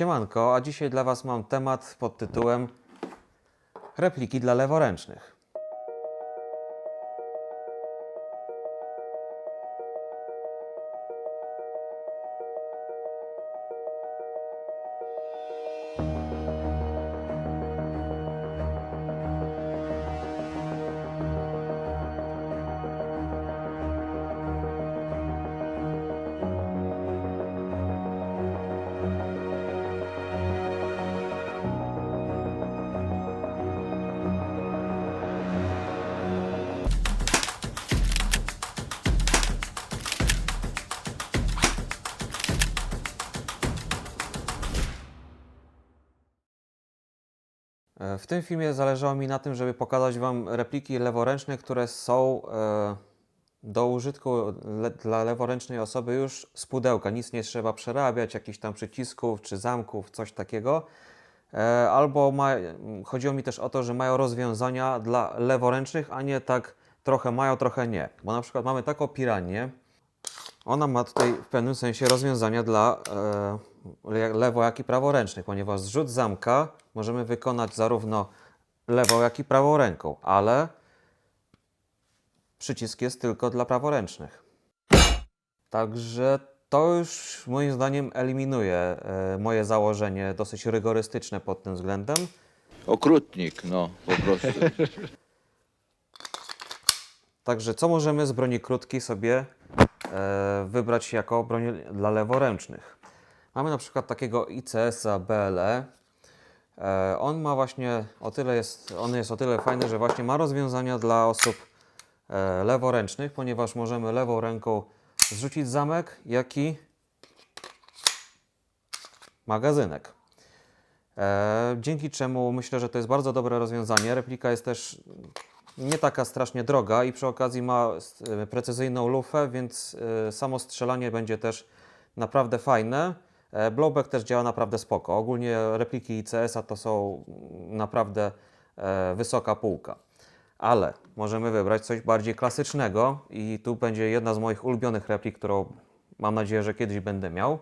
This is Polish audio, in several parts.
Siemanko, a dzisiaj dla Was mam temat pod tytułem repliki dla leworęcznych. W tym filmie zależało mi na tym, żeby pokazać Wam repliki leworęczne, które są e, do użytku dla leworęcznej osoby już z pudełka. Nic nie trzeba przerabiać, jakichś tam przycisków czy zamków, coś takiego. E, albo ma, chodziło mi też o to, że mają rozwiązania dla leworęcznych, a nie tak trochę mają, trochę nie. Bo na przykład mamy taką piranię, ona ma tutaj w pewnym sensie rozwiązania dla e, le- lewo, jak i praworęcznych, ponieważ zrzut zamka możemy wykonać zarówno lewą, jak i prawą ręką, ale przycisk jest tylko dla praworęcznych. Także to już moim zdaniem eliminuje e, moje założenie dosyć rygorystyczne pod tym względem. Okrutnik, no po prostu. Także co możemy z broni krótkiej sobie wybrać jako broń dla leworęcznych? Mamy na przykład takiego ICS-a BLE. E, on ma właśnie o tyle jest, on jest o tyle fajny, że właśnie ma rozwiązania dla osób e, leworęcznych, ponieważ możemy lewą ręką zrzucić zamek, jak i magazynek. E, dzięki czemu myślę, że to jest bardzo dobre rozwiązanie. Replika jest też nie taka strasznie droga i przy okazji ma e, precyzyjną lufę, więc e, samo strzelanie będzie też naprawdę fajne. E, Blowback też działa naprawdę spoko. Ogólnie repliki ICS-a to są naprawdę wysoka półka. Ale możemy wybrać coś bardziej klasycznego i tu będzie jedna z moich ulubionych replik, którą mam nadzieję, że kiedyś będę miał.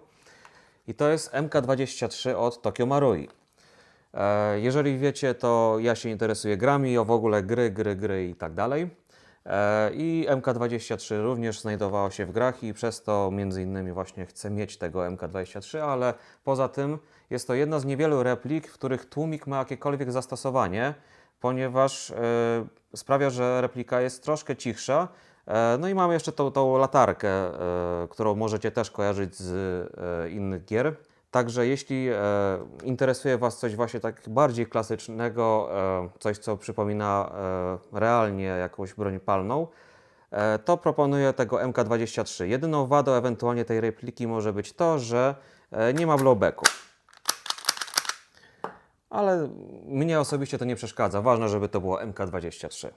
I to jest MK23 od Tokyo Marui. E, Jeżeli wiecie, to ja się interesuję grami, o w ogóle gry, gry, gry i tak dalej. E, I MK23 również znajdowało się w grach i przez to między innymi właśnie chcę mieć tego MK23, ale poza tym jest to jedna z niewielu replik, w których tłumik ma jakiekolwiek zastosowanie, ponieważ e, sprawia, że replika jest troszkę cichsza. No i mamy jeszcze tą, tą latarkę, którą możecie też kojarzyć z innych gier. Także jeśli e, interesuje Was coś właśnie tak bardziej klasycznego, e, coś co przypomina e, realnie jakąś broń palną, to proponuję tego MK23. Jedyną wadą ewentualnie tej repliki może być to, że nie ma blowbacku. Ale mnie osobiście to nie przeszkadza. Ważne, żeby to było MK23.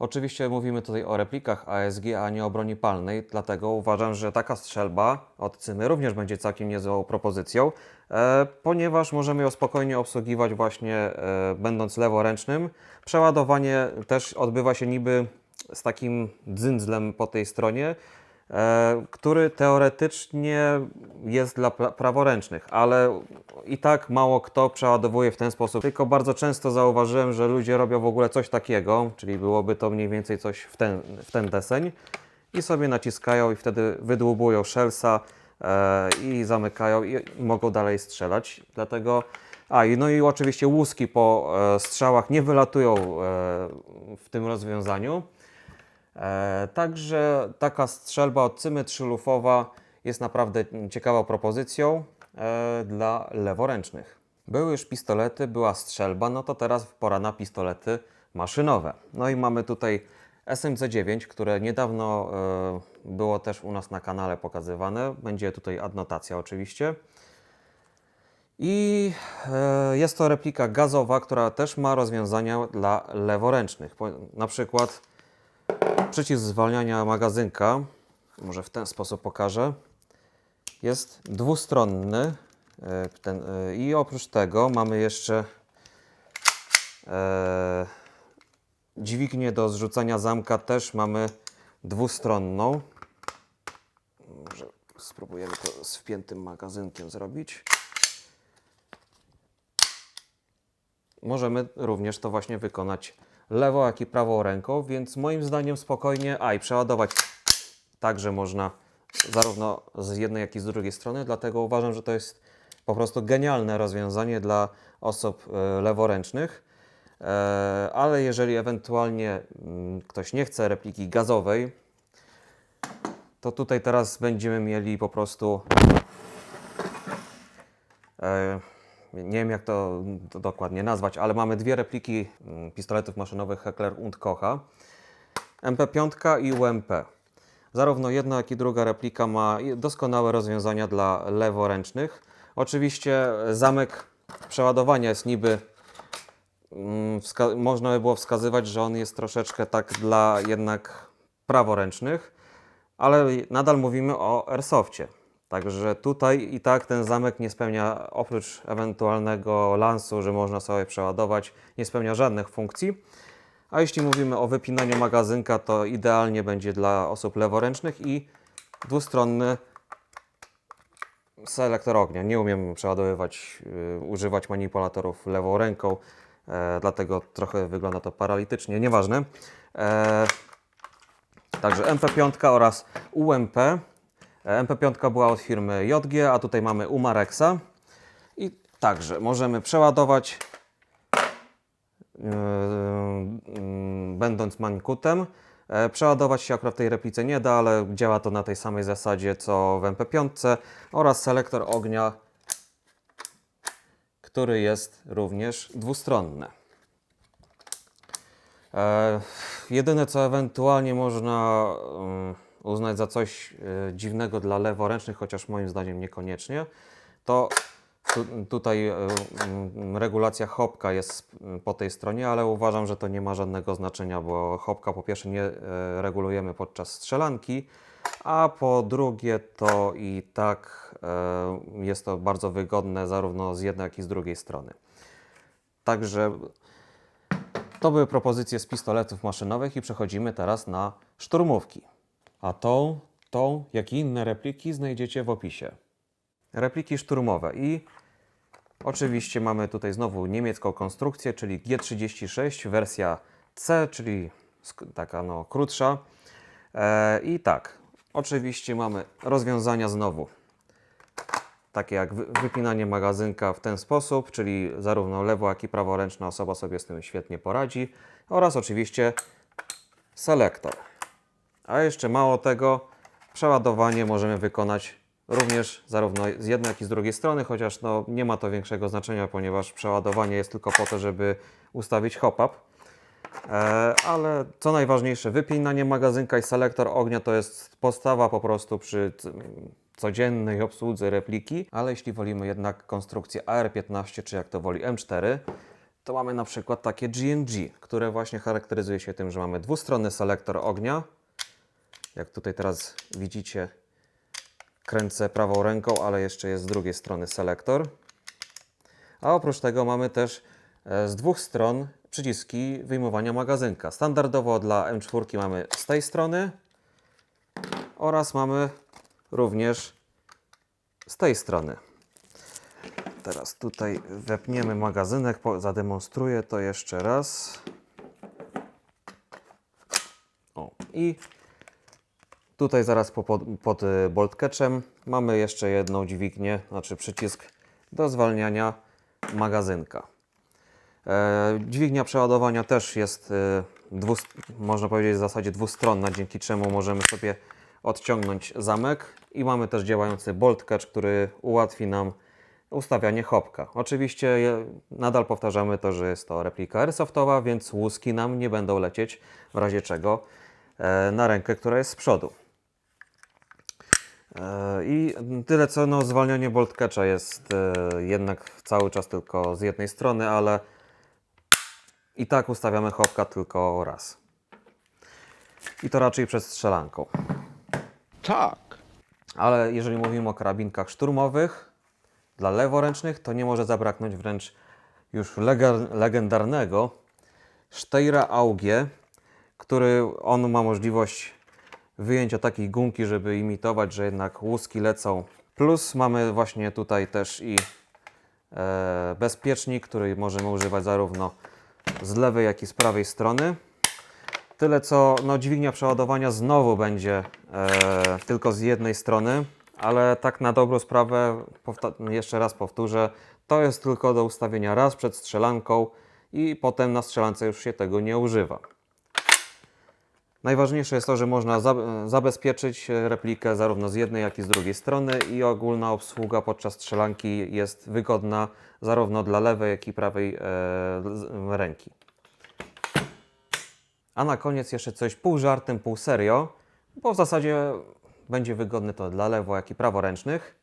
Oczywiście mówimy tutaj o replikach ASG, a nie o broni palnej, dlatego uważam, że taka strzelba od Cymy również będzie całkiem niezłą propozycją, e, ponieważ możemy ją spokojnie obsługiwać właśnie e, będąc leworęcznym. Przeładowanie też odbywa się niby z takim dzyndzlem po tej stronie, który teoretycznie jest dla pra- praworęcznych, ale i tak mało kto przeładowuje w ten sposób. Tylko bardzo często zauważyłem, że ludzie robią w ogóle coś takiego, czyli byłoby to mniej więcej coś w ten, w ten deseń i sobie naciskają i wtedy wydłubują szelsa e, i zamykają i mogą dalej strzelać. Dlatego a no i oczywiście łuski po e, strzałach nie wylatują e, w tym rozwiązaniu. E, także taka strzelba od Cymy trzylufowa jest naprawdę ciekawą propozycją e, dla leworęcznych. Były już pistolety, była strzelba, no to teraz pora na pistolety maszynowe. No i mamy tutaj SMC9, które niedawno e, było też u nas na kanale pokazywane. Będzie tutaj adnotacja oczywiście. I jest to replika gazowa, która też ma rozwiązania dla leworęcznych. Na przykład przycisk zwalniania magazynka, może w ten sposób pokażę, jest dwustronny. e, Ten, e, I oprócz tego mamy jeszcze e, dźwignię do zrzucania zamka, też mamy dwustronną. Może spróbujemy to z wpiętym magazynkiem zrobić. możemy również to właśnie wykonać lewą, jak i prawą ręką, więc moim zdaniem spokojnie, a i przeładować także można zarówno z jednej, jak i z drugiej strony, dlatego uważam, że to jest po prostu genialne rozwiązanie dla osób e, leworęcznych. E, Ale jeżeli ewentualnie mm, ktoś nie chce repliki gazowej, to tutaj teraz będziemy mieli po prostu e, nie wiem jak to, to dokładnie nazwać, ale mamy dwie repliki mm, pistoletów maszynowych Heckler und Kocha. MP5 i UMP. Zarówno jedna, jak i druga replika ma doskonałe rozwiązania dla leworęcznych. Oczywiście zamek przeładowania jest niby, mm, można by było wskazywać, że on jest troszeczkę tak dla jednak praworęcznych, ale nadal mówimy o airsoftie. Także tutaj i tak ten zamek nie spełnia, oprócz ewentualnego lansu, że można sobie przeładować, nie spełnia żadnych funkcji. A jeśli mówimy o wypinaniu magazynka, to idealnie będzie dla osób leworęcznych i dwustronny selektor ognia. Nie umiem przeładowywać, y, używać manipulatorów lewą ręką, e, dlatego trochę wygląda to paralitycznie. Nieważne. E, także MP5 oraz UMP. E, MP5 była od firmy JG, a tutaj mamy Umarexa. I także możemy przeładować Yy, będąc mankutem. E, Przeładować się akurat w tej replice nie da, ale działa to na tej samej zasadzie co w MP5 oraz selektor ognia, który jest również dwustronny. E, jedyne co ewentualnie można y, uznać za coś y, dziwnego dla leworęcznych, chociaż moim zdaniem niekoniecznie, to tu, tutaj y, regulacja hopka jest po tej stronie, ale uważam, że to nie ma żadnego znaczenia, bo hopka po pierwsze nie y, regulujemy podczas strzelanki, a po drugie to i tak jest to bardzo wygodne zarówno z jednej, jak i z drugiej strony. Także to były propozycje z pistoletów maszynowych i przechodzimy teraz na szturmówki. A tą, tą, jak i inne repliki znajdziecie w opisie. Repliki szturmowe i oczywiście mamy tutaj znowu niemiecką konstrukcję, czyli G36 wersja C, czyli taka no krótsza. E, I tak, oczywiście mamy rozwiązania znowu takie jak wy- wypinanie magazynka w ten sposób, czyli zarówno lewo, jak i praworęczna osoba sobie z tym świetnie poradzi oraz oczywiście selektor. A jeszcze mało tego, przeładowanie możemy wykonać również zarówno z jednej, jak i z drugiej strony, chociaż no, nie ma to większego znaczenia, ponieważ przeładowanie jest tylko po to, żeby ustawić hop-up. E, ale co najważniejsze, wypinanie magazynka i selektor ognia to jest podstawa po prostu przy codziennej obsłudze repliki, ale jeśli wolimy jednak konstrukcję AR-15, czy jak to woli M4, to mamy na przykład takie GNG, które właśnie charakteryzuje się tym, że mamy dwustronny selektor ognia. Jak tutaj teraz widzicie, kręcę prawą ręką, ale jeszcze jest z drugiej strony selektor. A oprócz tego mamy też e, z dwóch stron przyciski wyjmowania magazynka. Standardowo dla M4 mamy z tej strony oraz mamy również z tej strony. Teraz tutaj wepniemy magazynek, zademonstruję to jeszcze raz. O, i tutaj zaraz po, pod, pod y, bolt catchem mamy jeszcze jedną dźwignię, znaczy przycisk do zwalniania magazynka. E, dźwignia przeładowania też jest, dwust, można powiedzieć, w zasadzie dwustronna, dzięki czemu możemy sobie odciągnąć zamek i mamy też działający bolt catch, który ułatwi nam ustawianie hopka. Oczywiście nadal powtarzamy to, że jest to replika airsoftowa, więc łuski nam nie będą lecieć w razie czego e, na rękę, która jest z przodu. E, I tyle co no, zwalnianie bolt catcha jest e, jednak cały czas tylko z jednej strony, ale i tak ustawiamy hopka tylko raz. I to raczej przed strzelanką. Tak. Ale jeżeli mówimy o karabinkach szturmowych, dla leworęcznych, to nie może zabraknąć wręcz już legendarnego Steyra Augie, który on ma możliwość wyjęcia takiej gumki, żeby imitować, że jednak łuski lecą. Plus mamy właśnie tutaj też i e, bezpiecznik, który możemy używać zarówno z lewej, jak i z prawej strony. Tyle co no, dźwignia przeładowania znowu będzie e, tylko z jednej strony, ale tak na dobrą sprawę, jeszcze raz powtórzę, to jest tylko do ustawienia raz przed strzelanką i potem na strzelance już się tego nie używa. Najważniejsze jest to, że można za, zabezpieczyć replikę zarówno z jednej, jak i z drugiej strony i ogólna obsługa podczas strzelanki jest wygodna zarówno dla lewej, jak i prawej e, ręki. A na koniec jeszcze coś pół żartem, pół serio, bo w zasadzie będzie wygodne to dla lewo, jak i praworęcznych.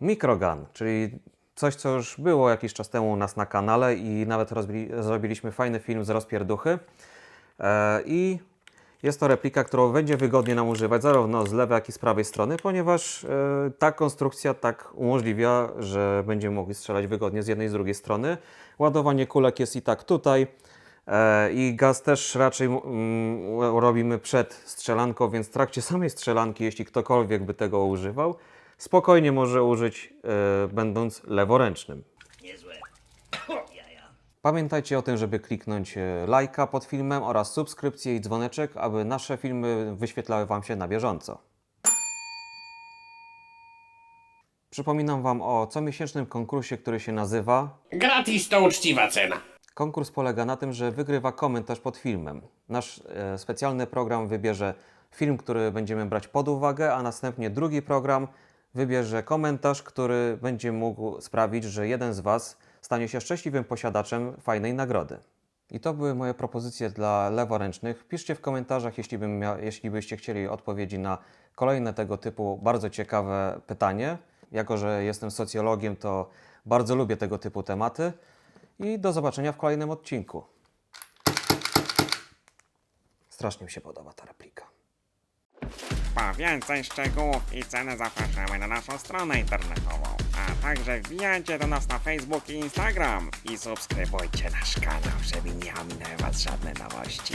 Microgun, czyli coś, co już było jakiś czas temu u nas na kanale i nawet zrobiliśmy fajny film z rozpierduchy. E, I jest to replika, którą będzie wygodnie nam używać zarówno z lewej, jak i z prawej strony, ponieważ e, ta konstrukcja tak umożliwia, że będziemy mogli strzelać wygodnie z jednej i z drugiej strony. Ładowanie kulek jest i tak tutaj. E, I gaz też raczej mm, robimy przed strzelanką, więc w trakcie samej strzelanki, jeśli ktokolwiek by tego używał, spokojnie może użyć, będąc leworęcznym. Pamiętajcie o tym, żeby kliknąć e, lajka pod filmem oraz subskrypcję i dzwoneczek, aby nasze filmy wyświetlały Wam się na bieżąco. Przypominam Wam o comiesięcznym konkursie, który się nazywa Gratis to uczciwa cena. Konkurs polega na tym, że wygrywa komentarz pod filmem. Nasz e, specjalny program wybierze film, który będziemy brać pod uwagę, a następnie drugi program wybierze komentarz, który będzie mógł sprawić, że jeden z Was stanie się szczęśliwym posiadaczem fajnej nagrody. I to były moje propozycje dla leworęcznych. Piszcie w komentarzach, jeśli, bym mia- jeśli byście chcieli odpowiedzi na kolejne tego typu bardzo ciekawe pytanie. Jako, że jestem socjologiem, to bardzo lubię tego typu tematy. I do zobaczenia w kolejnym odcinku. Strasznie mi się podoba ta replika. Po więcej szczegółów i ceny zapraszamy na naszą stronę internetową. Także wbijajcie do nas na Facebook i Instagram. I subskrybujcie nasz kanał, żeby nie ominęły Was żadne nowości.